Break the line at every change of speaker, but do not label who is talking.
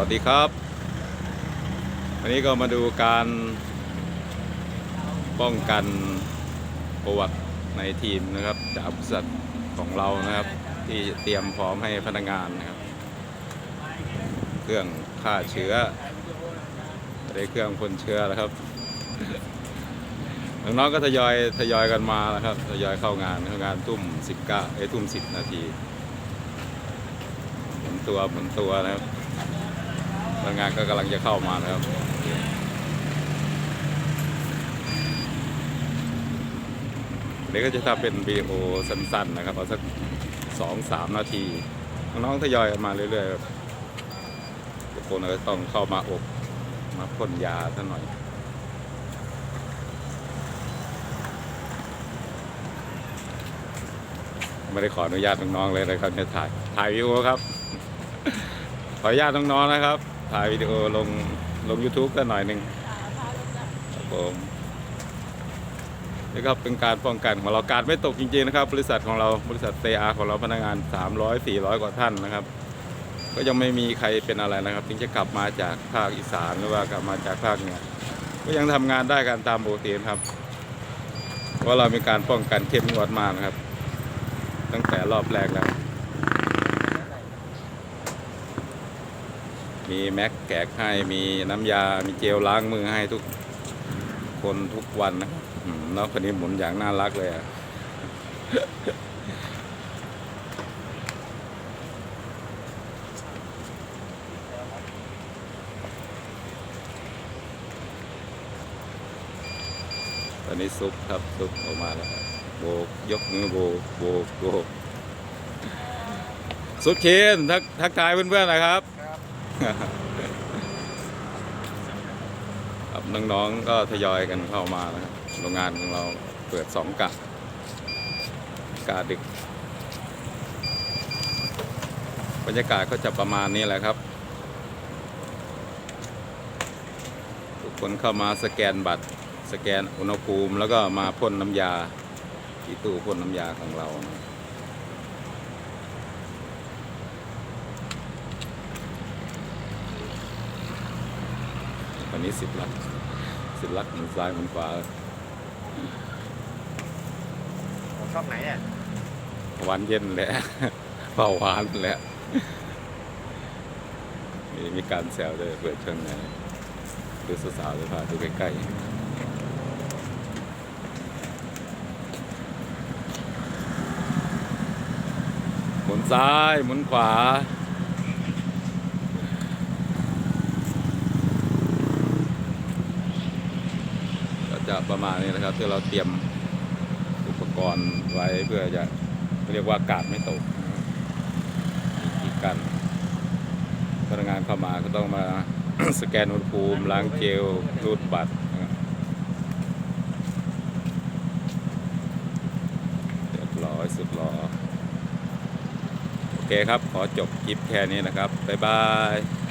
วัสดีครับ วันนี้ก็มาดูการป้องกันประวัติในทีมนะครับจากบริษัทของเรานะครับ ที่เตรียมพร้อมให้พนักงานนะครับ เครื่องฆ่าเชื้อได้เครื่องพ่นเชื้อแล้วครับน้องๆก็ทยอยทยอยกันมาแล้วครับทยอยเข้างานเข้างานทุ่ม19เอ้ทุ่ม10นาทีหมุนตัวหมุนตัวนะครับ พนักงานก็กำลังจะเข้ามานะครับเดี๋ยวก็จะทำเป็นวิดีโอสั้นๆนะครับเอาสักสองสามนาที น้องๆทยอยมาเรื่อยๆครับทุกคนก็ต้องเข้ามาอบมาพ่นยาซะหน่อยไม่ได้ขออนุญาตน้องๆเลยนะครับเนี่ยถ่ายถ่ายวิดีโอครับ ขออนุญาตน้องๆนะครับ ถ่ายวิดีโอลงลง YouTube กันหน่อยหนึ่งครับผมนี่ก็เป็นการป้องกันของเราการไม่ตกจริงๆนะครับ บริษัทของเราบริษัทเตอาของเราพนักงาน 300 400 กว่าท่านนะครับ ก็ยังไม่มีใครเป็นอะไรนะครับถึงจะกลับมาจากภาคอีสานหรือว่ากลับมาจากภาคเหนือก็ยังทำงานได้กันตามปกตินครับเพราะเรามีการป้องกันเข้มงวดมากนะครับ ตั้งแต่รอบแรกแล้ว มีแม็กแกกให้มีน้ำยา มีเจลล้างมือให้ทุกคนทุกวันนะครับน้องคนนี้หมุนอย่างน่ารักเลยอะตอนนี้ซุปครับซุปออกมาแล้วครับโบกยกมือโบกโบกโบกซุปเคนทักทักทายเพื่อนๆนะครับ ครับน้องๆก็ทยอยกันเข้ามานะครับโรงงานของเราเปิดสองกะกะดึก บรรยากาศก็จะประมาณนี้แหละครับ ทุกคนเข้ามาสแกนบัตร สแกนอุณหภูมิ แล้วก็มาพ่นน้ำยาที่ตู้พ่นน้ำยาของเรานะ วันนี้สิบลักสิบลักหมุนซ้ายหมุนขวา
ผมชอบไหนเนี่ย
หวานเย็นแหละเบาหวานแหละมีมีการแซวเลยเปิดเชิงไหนดูสาวๆเลยพาดูใกล้ๆหมุนซ้ายหมุนขวา จะประมาณนี้นะครับที่เราเตรียมอุปกรณ์ไว้เพื่อจะเรียกว่ากาดไม่ตกนะครับมีกันพนักงานเข้ามาก็ต้องมาสแกนอุณหภูมิล้างเจลรูดบัตรเรียบร้อยสุดหรอโอเคครับ ขอจบคลิปแค่นี้นะครับ บ๊ายบาย